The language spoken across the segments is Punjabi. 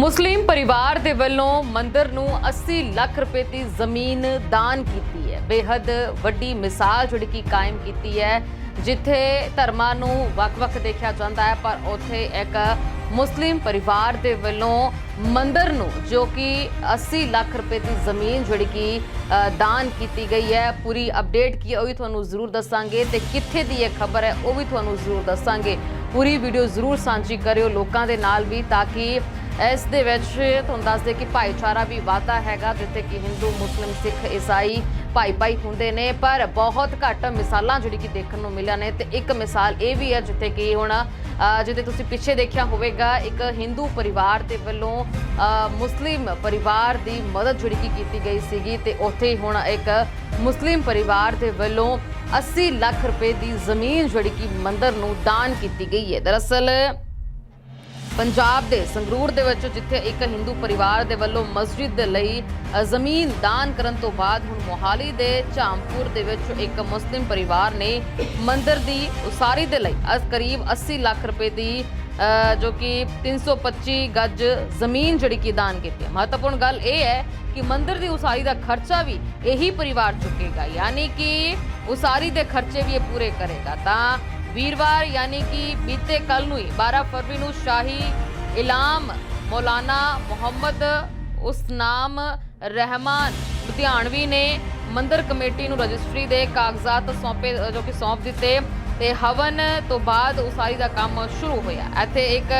ਮੁਸਲਿਮ ਪਰਿਵਾਰ ਦੇ ਵੱਲੋਂ ਮੰਦਰ ਨੂੰ 80 ਲੱਖ ਰੁਪਏ ਦੀ ਜ਼ਮੀਨ ਦਾਨ ਕੀਤੀ ਹੈ। ਬੇहद ਵੱਡੀ ਮਿਸਾਲ ਜਿਹੜੀ ਕਿ ਕਾਇਮ ਕੀਤੀ ਹੈ, ਜਿੱਥੇ ਧਰਮਾਂ ਨੂੰ ਵੱਖ-ਵੱਖ ਦੇਖਿਆ ਜਾਂਦਾ ਹੈ, ਪਰ ਉੱਥੇ ਇੱਕ ਮੁਸਲਿਮ ਪਰਿਵਾਰ ਦੇ ਵੱਲੋਂ ਮੰਦਰ ਨੂੰ ਜੋ ਕਿ 80 ਲੱਖ ਰੁਪਏ ਦੀ ਜ਼ਮੀਨ ਜਿਹੜੀ ਕਿ ਦਾਨ ਕੀਤੀ ਗਈ ਹੈ, ਪੂਰੀ ਅਪਡੇਟ ਕੀ ਹੈ, ਉਹ ਵੀ ਤੁਹਾਨੂੰ ਜ਼ਰੂਰ ਦੱਸਾਂਗੇ ਤੇ ਕਿੱਥੇ ਦੀ ਇਹ ਖਬਰ ਹੈ, ਉਹ ਵੀ ਤੁਹਾਨੂੰ ਜ਼ਰੂਰ ਦੱਸਾਂਗੇ। ਪੂਰੀ ਵੀਡੀਓ ਜ਼ਰੂਰ ਸਾਂਝੀ ਕਰਿਓ ਲੋਕਾਂ ਦੇ ਨਾਲ ਵੀ, ਤਾਂ ਕਿ ਇਸ ਦੇ ਵਿੱਚ ਤੁਹਾਨੂੰ ਦੱਸਦੇ ਕਿ ਭਾਈਚਾਰਾ ਵੀ ਵਾਧਾ ਹੈਗਾ, ਜਿੱਥੇ ਕਿ ਹਿੰਦੂ, ਮੁਸਲਿਮ, ਸਿੱਖ, ਈਸਾਈ ਭਾਈ ਭਾਈ ਹੁੰਦੇ ਨੇ, ਪਰ ਬਹੁਤ ਘੱਟ ਮਿਸਾਲਾਂ ਜਿਹੜੀ ਕਿ ਦੇਖਣ ਨੂੰ ਮਿਲੀਆਂ ਨੇ। ਤੇ ਇੱਕ ਮਿਸਾਲ ਇਹ ਵੀ ਹੈ, ਜਿੱਥੇ ਕਿ ਹੁਣ ਜਿੱਥੇ ਤੁਸੀਂ ਪਿੱਛੇ ਦੇਖਿਆ ਹੋਵੇਗਾ, ਇੱਕ ਹਿੰਦੂ ਪਰਿਵਾਰ ਦੇ ਵੱਲੋਂ ਮੁਸਲਿਮ ਪਰਿਵਾਰ ਦੀ ਮਦਦ ਜਿਹੜੀ ਕਿ ਕੀਤੀ ਗਈ ਸੀਗੀ ਤੇ ਉੱਥੇ ਹੀ ਹੁਣ ਇੱਕ ਮੁਸਲਿਮ ਪਰਿਵਾਰ ਦੇ ਵੱਲੋਂ 80 ਲੱਖ ਰੁਪਏ ਦੀ ਜ਼ਮੀਨ ਜਿਹੜੀ ਕਿ ਮੰਦਰ ਨੂੰ ਦਾਨ ਕੀਤੀ ਗਈ ਹੈ। ਦਰਅਸਲ ਪੰਜਾਬ ਦੇ ਸੰਗਰੂਰ ਦੇ ਵਿੱਚ ਜਿੱਥੇ ਇੱਕ ਹਿੰਦੂ ਪਰਿਵਾਰ ਦੇ ਵੱਲੋਂ ਮਸਜਿਦ ਦੇ ਲਈ ਜ਼ਮੀਨ ਦਾਨ ਕਰਨ ਤੋਂ ਬਾਅਦ ਹੁਣ ਮੋਹਾਲੀ ਦੇ ਝਾਮਪੁਰ ਦੇ ਵਿੱਚ ਇੱਕ ਮੁਸਲਿਮ ਪਰਿਵਾਰ ਨੇ ਮੰਦਿਰ ਦੀ ਉਸਾਰੀ ਦੇ ਲਈ ਅ, ਕਰੀਬ 80 ਲੱਖ ਰੁਪਏ ਦੀ ਜੋ ਕਿ 325 ਗੱਜ ਜ਼ਮੀਨ ਜਿਹੜੀ ਕਿ ਦਾਨ ਕੀਤੀ ਹੈ। ਮਹੱਤਵਪੂਰਨ ਗੱਲ ਇਹ ਹੈ ਕਿ ਮੰਦਿਰ ਦੀ ਉਸਾਰੀ ਦਾ ਖਰਚਾ ਵੀ ਇਹੀ ਪਰਿਵਾਰ ਚੁੱਕੇਗਾ ਯਾਨੀ ਕਿ ਉਸਾਰੀ ਦੇ ਖਰਚੇ ਵੀ ਇਹ ਪੂਰੇ ਕਰੇਗਾ। ਤਾਂ ਵੀਰਵਾਰ ਯਾਨੀ ਕਿ ਬੀਤੇ ਕੱਲ ਨੂੰ ਹੀ 12 ਫਰਵਰੀ ਨੂੰ ਸ਼ਾਹੀ ਇਲਾਮ ਮੌਲਾਨਾ ਮੁਹੰਮਦ ਉਸਨਾਮ ਰਹਿਮਾਨ ਲੁਧਿਆਣਵੀ ਨੇ ਮੰਦਰ ਕਮੇਟੀ ਨੂੰ ਰਜਿਸਟਰੀ ਦੇ ਕਾਗਜ਼ਾਤ ਸੌਂਪੇ ਜੋ ਕਿ ਸੌਂਪ ਦਿੱਤੇ ਤੇ ਹਵਨ ਤੋਂ ਬਾਅਦ ਉਸਾਰੀ ਦਾ ਕੰਮ ਸ਼ੁਰੂ ਹੋਇਆ। ਇੱਥੇ ਇੱਕ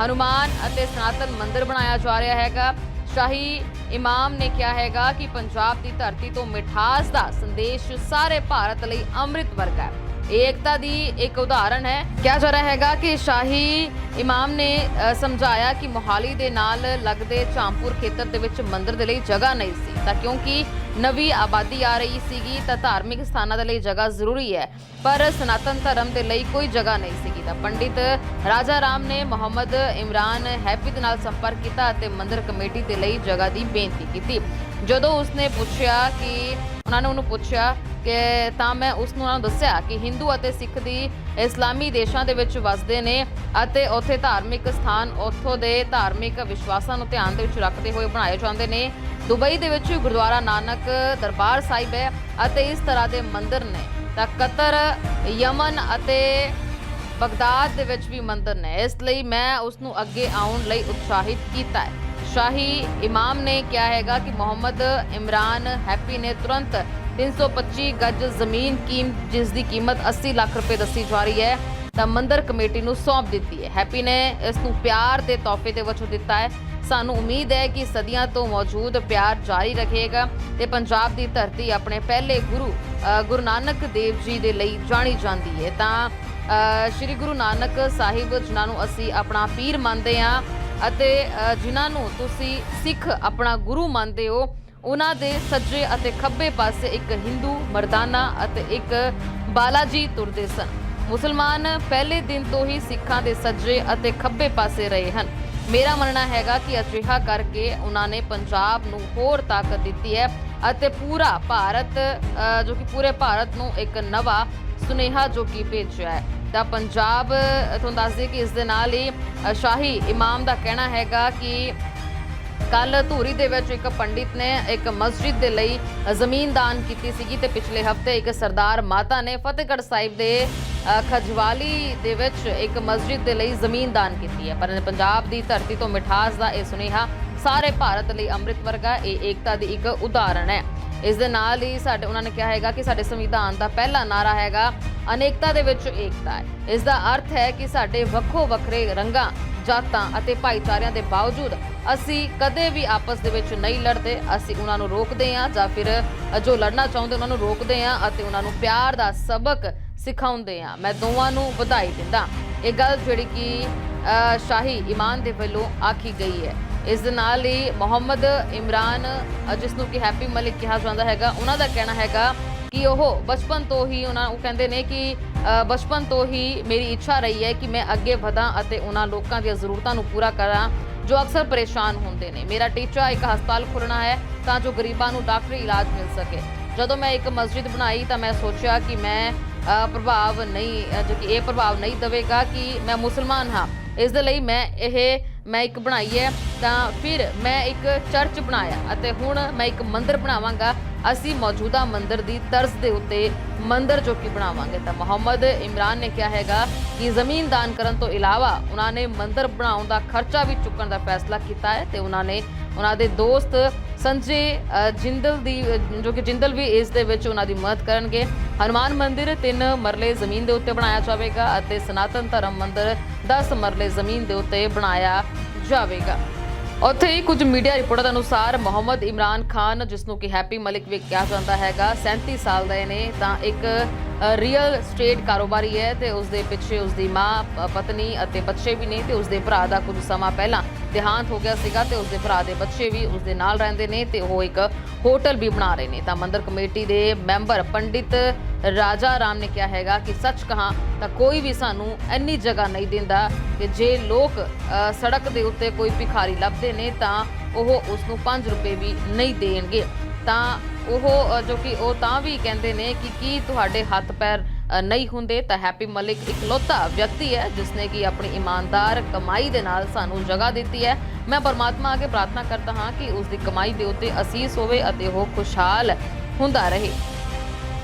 ਹਨੂਮਾਨ ਅਤੇ ਸਨਾਤਨ ਮੰਦਰ ਬਣਾਇਆ ਜਾ ਰਿਹਾ ਹੈਗਾ। ਸ਼ਾਹੀ ਇਮਾਮ ਨੇ ਕਿਹਾ ਹੈਗਾ ਕਿ ਪੰਜਾਬ ਦੀ ਧਰਤੀ ਤੋਂ ਮਿਠਾਸ ਦਾ ਸੰਦੇਸ਼ ਸਾਰੇ ਭਾਰਤ ਲਈ ਅੰਮ੍ਰਿਤ ਵਰਗਾ ਹੈ। ਏਕਤਾ ਦੀ ਇੱਕ ਉਦਾਹਰਣ ਹੈ। ਕਿਹਾ ਜਾ ਰਿਹਾ ਹੈਗਾ ਕਿ ਸ਼ਾਹੀ ਇਮਾਮ ਨੇ ਸਮਝਾਇਆ ਕਿ ਮੋਹਾਲੀ ਦੇ ਨਾਲ ਲੱਗਦੇ ਚਾਂਪੁਰ ਖੇਤਰ ਦੇ ਵਿੱਚ ਮੰਦਿਰ ਦੇ ਲਈ ਜਗ੍ਹਾ ਨਹੀਂ ਸੀ। ਤਾਂ ਕਿਉਂਕਿ ਨਵੀਂ ਆਬਾਦੀ ਆ ਰਹੀ ਸੀਗੀ, ਤਾਂ ਧਾਰਮਿਕ ਸਥਾਨਾਂ ਦੇ ਲਈ ਜਗ੍ਹਾ ਜ਼ਰੂਰੀ ਹੈ। ਪਰ ਸਨਾਤਨ ਧਰਮ ਦੇ ਲਈ ਕੋਈ ਜਗ੍ਹਾ ਨਹੀਂ ਸੀਗੀ। ਤਾਂ ਪੰਡਿਤ ਰਾਜਾ ਰਾਮ ਨੇ ਮੁਹੰਮਦ ਇਮਰਾਨ ਹੈਪੀ ਦੇ ਨਾਲ ਸੰਪਰਕ ਕੀਤਾ ਅਤੇ ਮੰਦਿਰ ਕਮੇਟੀ ਦੇ ਲਈ ਜਗ੍ਹਾ ਦੀ ਬੇਨਤੀ ਕੀਤੀ। ਜਦੋਂ ਉਸਨੇ ਪੁੱਛਿਆ ਕਿ ਉਹਨਾਂ ਨੇ ਉਹਨੂੰ ਪੁੱਛਿਆ ਕਿ ਤਾਂ ਮੈਂ ਉਸ ਨੂੰ ਉਹਨਾਂ ਨੂੰ ਦੱਸਿਆ ਕਿ ਹਿੰਦੂ ਅਤੇ ਸਿੱਖ ਦੀ ਇਸਲਾਮੀ ਦੇਸ਼ਾਂ ਦੇ ਵਿੱਚ ਵਸਦੇ ਨੇ ਅਤੇ ਉੱਥੇ ਧਾਰਮਿਕ ਸਥਾਨ ਉੱਥੋਂ ਦੇ ਧਾਰਮਿਕ ਵਿਸ਼ਵਾਸਾਂ ਨੂੰ ਧਿਆਨ ਦੇ ਵਿੱਚ ਰੱਖਦੇ ਹੋਏ ਬਣਾਏ ਜਾਂਦੇ ਨੇ। ਦੁਬਈ ਦੇ ਵਿੱਚ ਗੁਰਦੁਆਰਾ ਨਾਨਕ ਦਰਬਾਰ ਸਾਹਿਬ ਹੈ ਅਤੇ ਇਸ ਤਰ੍ਹਾਂ ਦੇ ਮੰਦਿਰ ਨੇ। ਤਾਂ ਕਤਰ, ਯਮਨ ਅਤੇ ਬਗਦਾਦ ਦੇ ਵਿੱਚ ਵੀ ਮੰਦਿਰ ਨੇ। ਇਸ ਲਈ ਮੈਂ ਉਸ ਨੂੰ ਅੱਗੇ ਆਉਣ ਲਈ ਉਤਸ਼ਾਹਿਤ ਕੀਤਾ ਹੈ। ਸ਼ਾਹੀ ਇਮਾਮ ਨੇ ਕਿਹਾ ਹੈਗਾ ਕਿ ਮੁਹੰਮਦ ਇਮਰਾਨ ਹੈਪੀ ਨੇ ਤੁਰੰਤ 325 ਗੱਜ ਜ਼ਮੀਨ ਕੀਮ ਜਿਸ ਦੀ ਕੀਮਤ 80 ਲੱਖ ਰੁਪਏ ਦੱਸੀ ਜਾ ਰਹੀ ਹੈ ਤਾਂ ਮੰਦਰ ਕਮੇਟੀ ਨੂੰ ਸੌਂਪ ਦਿੱਤੀ ਹੈ ਹੈਪੀ ਨੇ ਇਸ ਨੂੰ ਪਿਆਰ ਦੇ ਤੋਹਫੇ ਦੇ ਵਜੋਂ ਦਿੱਤਾ ਹੈ ਸਾਨੂੰ ਉਮੀਦ ਹੈ ਕਿ ਸਦੀਆਂ ਤੋਂ ਮੌਜੂਦ ਪਿਆਰ ਜਾਰੀ ਰੱਖੇਗਾ ਤੇ ਪੰਜਾਬ ਦੀ ਧਰਤੀ ਆਪਣੇ ਪਹਿਲੇ ਗੁਰੂ ਗੁਰੂ ਨਾਨਕ ਦੇਵ ਜੀ ਦੇ ਲਈ ਜਾਣੀ ਜਾਂਦੀ ਹੈ ਤਾਂ ਸ਼੍ਰੀ ਗੁਰੂ ਨਾਨਕ ਸਾਹਿਬ ਜਿਨ੍ਹਾਂ ਨੂੰ ਅਸੀਂ ਆਪਣਾ ਪੀਰ ਮੰਨਦੇ ਹਾਂ ਅਤੇ ਜਿਨ੍ਹਾਂ ਨੂੰ ਤੁਸੀਂ ਸਿੱਖ ਆਪਣਾ ਗੁਰੂ ਮੰਨਦੇ ਹੋ, ਉਹਨਾਂ ਦੇ ਸੱਜੇ ਅਤੇ ਖੱਬੇ ਪਾਸੇ ਇੱਕ ਹਿੰਦੂ ਮਰਦਾਨਾ ਅਤੇ ਇੱਕ ਬਾਲਾਜੀ ਤੁਰਦੇ ਸਨ। ਮੁਸਲਮਾਨ ਪਹਿਲੇ ਦਿਨ ਤੋਂ ਹੀ ਸਿੱਖਾਂ ਦੇ ਸੱਜੇ ਅਤੇ ਖੱਬੇ ਪਾਸੇ ਰਹੇ ਹਨ। ਮੇਰਾ ਮੰਨਣਾ ਹੈਗਾ ਕਿ ਅਜਿਹਾ ਕਰਕੇ ਉਹਨਾਂ ਨੇ ਪੰਜਾਬ ਨੂੰ ਹੋਰ ਤਾਕਤ ਦਿੱਤੀ ਹੈ ਅਤੇ ਪੂਰਾ ਭਾਰਤ ਜੋ ਕਿ ਪੂਰੇ ਭਾਰਤ ਨੂੰ ਇੱਕ ਨਵਾਂ ਸੁਨੇਹਾ ਜੋ ਕਿ ਭੇਜਿਆ ਹੈ। ਤਾਂ ਪੰਜਾਬ ਤੁਹਾਨੂੰ ਦੱਸ ਦਈਏ ਕਿ ਇਸ ਦੇ ਨਾਲ ਹੀ ਸ਼ਾਹੀ ਇਮਾਮ ਦਾ ਕਹਿਣਾ ਹੈਗਾ ਕਿ ਕੱਲ ਧੂਰੀ ਦੇ ਵਿੱਚ ਇੱਕ ਪੰਡਿਤ ਨੇ ਇੱਕ ਮਸਜਿਦ ਦੇ ਲਈ ਜ਼ਮੀਨ ਦਾਨ ਕੀਤੀ ਸੀਗੀ ਤੇ ਪਿਛਲੇ ਹਫ਼ਤੇ ਇੱਕ ਸਰਦਾਰ ਮਾਤਾ ਨੇ ਫਤਿਹਗੜ੍ਹ ਸਾਹਿਬ ਦੇ ਖਜਵਾਲੀ ਦੇ ਵਿੱਚ ਇੱਕ ਮਸਜਿਦ ਦੇ ਲਈ ਜ਼ਮੀਨ ਦਾਨ ਕੀਤੀ ਹੈ। ਪਰ ਪੰਜਾਬ ਦੀ ਧਰਤੀ ਤੋਂ ਮਿਠਾਸ ਦਾ ਇਹ ਸੁਨੇਹਾ ਸਾਰੇ ਭਾਰਤ ਲਈ ਅੰਮ੍ਰਿਤ ਵਰਗਾ ਇਹ ਏਕਤਾ ਦੀ ਇੱਕ ਉਦਾਹਰਣ ਹੈ। ਇਸ ਦੇ ਨਾਲ ਹੀ ਸਾਡੇ ਉਹਨਾਂ ਨੇ ਕਿਹਾ ਹੈਗਾ ਕਿ ਸਾਡੇ ਸੰਵਿਧਾਨ ਦਾ ਪਹਿਲਾ ਨਾਰਾ ਹੈਗਾ ਅਨੇਕਤਾ ਦੇ ਵਿੱਚ ਏਕਤਾ ਹੈ। ਇਸ ਦਾ ਅਰਥ ਹੈ ਕਿ ਸਾਡੇ ਵੱਖੋ ਵੱਖਰੇ ਰੰਗਾਂ ਜਾਤਾਂ ਅਤੇ ਭਾਈਚਾਰਿਆਂ ਦੇ ਬਾਵਜੂਦ ਅਸੀਂ ਕਦੇ ਵੀ ਆਪਸ ਦੇ ਵਿੱਚ ਨਹੀਂ ਲੜਦੇ ਅਸੀਂ ਉਹਨਾਂ ਨੂੰ ਰੋਕਦੇ ਹਾਂ ਜਾਂ ਫਿਰ ਜੋ ਲੜਨਾ ਚਾਹੁੰਦੇ ਉਹਨਾਂ ਨੂੰ ਰੋਕਦੇ ਹਾਂ ਅਤੇ ਉਹਨਾਂ ਨੂੰ ਪਿਆਰ ਦਾ ਸਬਕ ਸਿਖਾਉਂਦੇ ਹਾਂ। ਮੈਂ ਦੋਵਾਂ ਨੂੰ ਵਧਾਈ ਦਿੰਦਾ। ਇਹ ਗੱਲ ਜਿਹੜੀ ਕਿ ਅ, ਸ਼ਾਹੀ ਇਮਾਨ ਦੇ ਵੱਲੋਂ ਆਖੀ ਗਈ ਹੈ। ਇਸ ਦੇ ਨਾਲ ਹੀ ਮੁਹੰਮਦ ਇਮਰਾਨ ਜਿਸ ਨੂੰ ਕਿ ਹੈਪੀ ਮਲਿਕ ਕਿਹਾ ਜਾਂਦਾ ਹੈਗਾ, ਉਹਨਾਂ ਦਾ ਕਹਿਣਾ ਹੈਗਾ ਕਿ ਉਹ ਬਚਪਨ ਤੋਂ ਹੀ ਉਹਨਾਂ, ਉਹ ਕਹਿੰਦੇ ਨੇ ਕਿ ਬਚਪਨ ਤੋਂ ਹੀ ਮੇਰੀ ਇੱਛਾ ਰਹੀ ਹੈ ਕਿ ਮੈਂ ਅੱਗੇ ਵਧਾਂ ਅਤੇ ਉਹਨਾਂ ਲੋਕਾਂ ਦੀਆਂ ਜ਼ਰੂਰਤਾਂ ਨੂੰ ਪੂਰਾ ਕਰਾਂ, ਜੋ ਅਕਸਰ ਪਰੇਸ਼ਾਨ ਹੁੰਦੇ ਨੇ। ਮੇਰਾ ਟੀਚਾ ਇੱਕ ਹਸਪਤਾਲ ਖੋਲ੍ਹਣਾ ਹੈ ਤਾਂ ਜੋ ਗਰੀਬਾਂ ਨੂੰ ਡਾਕਟਰੀ ਇਲਾਜ ਮਿਲ ਸਕੇ। ਜਦੋਂ ਮੈਂ ਇੱਕ ਮਸਜਿਦ ਬਣਾਈ ਤਾਂ ਮੈਂ ਸੋਚਿਆ ਕਿ ਮੈਂ ਪ੍ਰਭਾਵ ਨਹੀਂ ਜੋ ਕਿ ਇਹ ਪ੍ਰਭਾਵ ਨਹੀਂ ਦੇਵੇਗਾ ਕਿ ਮੈਂ ਮੁਸਲਮਾਨ ਹਾਂ। ਇਸ ਦੇ ਲਈ ਮੈਂ ਇਹ, ਮੈਂ ਇੱਕ ਬਣਾਈ ਹੈ ਤਾਂ ਫਿਰ ਮੈਂ ਇੱਕ ਚਰਚ ਬਣਾਇਆ ਅਤੇ ਹੁਣ ਮੈਂ ਇੱਕ ਮੰਦਿਰ ਬਣਾਵਾਂਗਾ ਅਸੀਂ ਮੌਜੂਦਾ ਮੰਦਰ ਦੀ ਤਰਜ਼ ਦੇ ਉੱਤੇ ਮੰਦਰ ਜੋ ਕਿ ਬਣਾਵਾਂਗੇ ਤਾਂ ਮੁਹੰਮਦ ਇਮਰਾਨ ਨੇ ਕਿਹਾ ਹੈਗਾ ਕਿ ਜ਼ਮੀਨ ਦਾਨ ਕਰਨ ਤੋਂ ਇਲਾਵਾ ਉਹਨਾਂ ਨੇ ਮੰਦਰ ਬਣਾਉਣ ਦਾ ਖਰਚਾ ਵੀ ਚੁੱਕਣ ਦਾ ਫੈਸਲਾ ਕੀਤਾ ਹੈ ਤੇ ਉਹਨਾਂ ਨੇ ਉਹਨਾਂ ਦੇ ਦੋਸਤ ਸੰਜੇ ਜਿੰਦਲ ਦੀ ਜੋ ਕਿ ਜਿੰਦਲ ਵੀ ਇਸ ਦੇ ਵਿੱਚ ਉਹਨਾਂ ਦੀ ਮਦਦ ਕਰਨਗੇ। ਹਨੂਮਾਨ ਮੰਦਿਰ 3 ਮਰਲੇ ਜ਼ਮੀਨ ਦੇ ਉੱਤੇ ਬਣਾਇਆ ਜਾਵੇਗਾ ਅਤੇ ਸਨਾਤਨ ਧਰਮ ਮੰਦਿਰ 10 ਮਰਲੇ ਜ਼ਮੀਨ ਦੇ ਉੱਤੇ ਬਣਾਇਆ ਜਾਵੇਗਾ। ਉੱਥੇ ਹੀ ਕੁਝ ਮੀਡੀਆ ਰਿਪੋਰਟਾਂ ਦੇ ਅਨੁਸਾਰ ਮੁਹੰਮਦ ਇਮਰਾਨ ਖਾਨ, ਜਿਸ ਨੂੰ ਕਿ ਹੈਪੀ ਮਲਿਕ ਵੀ ਕਿਹਾ ਜਾਂਦਾ ਹੈਗਾ 37 ਸਾਲ ਦਾ ਨੇ, ਤਾਂ ਇੱਕ ਰੀਅਲ ਸਟੇਟ ਕਾਰੋਬਾਰੀ ਹੈ ਤੇ ਉਸ ਦੇ ਪਿੱਛੇ ਉਸ ਦੀ ਮਾਂ ਪਤਨੀ ਅਤੇ ਬੱਚੇ ਵੀ ਨੇ ਤੇ ਉਸ ਦੇ ਭਰਾ ਦਾ ਕੁਝ ਸਮਾਂ ਪਹਿਲਾਂ ਦੇਹਾਂਤ ਹੋ ਗਿਆ ਸੀਗਾ ਤੇ ਉਸ ਦੇ ਭਰਾ ਦੇ ਬੱਚੇ ਵੀ ਉਸ ਦੇ ਨਾਲ ਰਹਿੰਦੇ ਨੇ ਤੇ ਉਹ ਇੱਕ ਹੋਟਲ ਵੀ ਬਣਾ ਰਹੇ ਨੇ। ਤਾਂ ਮੰਦਰ ਕਮੇਟੀ ਦੇ ਮੈਂਬਰ ਪੰਡਿਤ ਰਾਜਾ ਰਾਮ ਨੇ ਕਿਹਾ ਹੈਗਾ ਕਿ ਸੱਚ ਕਹਾਂ ਤਾਂ ਕੋਈ ਵੀ ਸਾਨੂੰ ਇੰਨੀ ਜਗ੍ਹਾ ਨਹੀਂ ਦਿੰਦਾ ਕਿ ਜੇ ਲੋਕ ਸੜਕ ਦੇ ਉੱਤੇ ਕੋਈ ਭਿਖਾਰੀ ਲੱਭਦੇ ਨੇ ਤਾਂ ਉਹ ਉਸ ਨੂੰ 5 ਰੁਪਏ ਵੀ ਨਹੀਂ ਦੇਣਗੇ। ਤਾਂ ਉਹ ਜੋ ਕਿ ਉਹ ਤਾਂ ਵੀ ਕਹਿੰਦੇ ਨੇ ਕਿ ਕੀ ਤੁਹਾਡੇ ਹੱਥ ਪੈਰ ਨਹੀਂ ਹੁੰਦੇ ਤਾਂ ਹੈਪੀ ਮਲਿਕ ਇਕਲੌਤਾ ਵਿਅਕਤੀ ਹੈ ਜਿਸ ਨੇ ਕਿ ਆਪਣੀ ਇਮਾਨਦਾਰ ਕਮਾਈ ਦੇ ਨਾਲ ਸਾਨੂੰ ਜਗ੍ਹਾ ਦਿੱਤੀ ਹੈ। ਮੈਂ ਪਰਮਾਤਮਾ ਅੱਗੇ ਪ੍ਰਾਰਥਨਾ ਕਰਦਾ ਹਾਂ ਕਿ ਉਸ ਦੀ ਕਮਾਈ ਦੇ ਉੱਤੇ ਅਸੀਸ ਹੋਵੇ ਅਤੇ ਉਹ ਖੁਸ਼ਹਾਲ ਹੁੰਦਾ ਰਹੇ।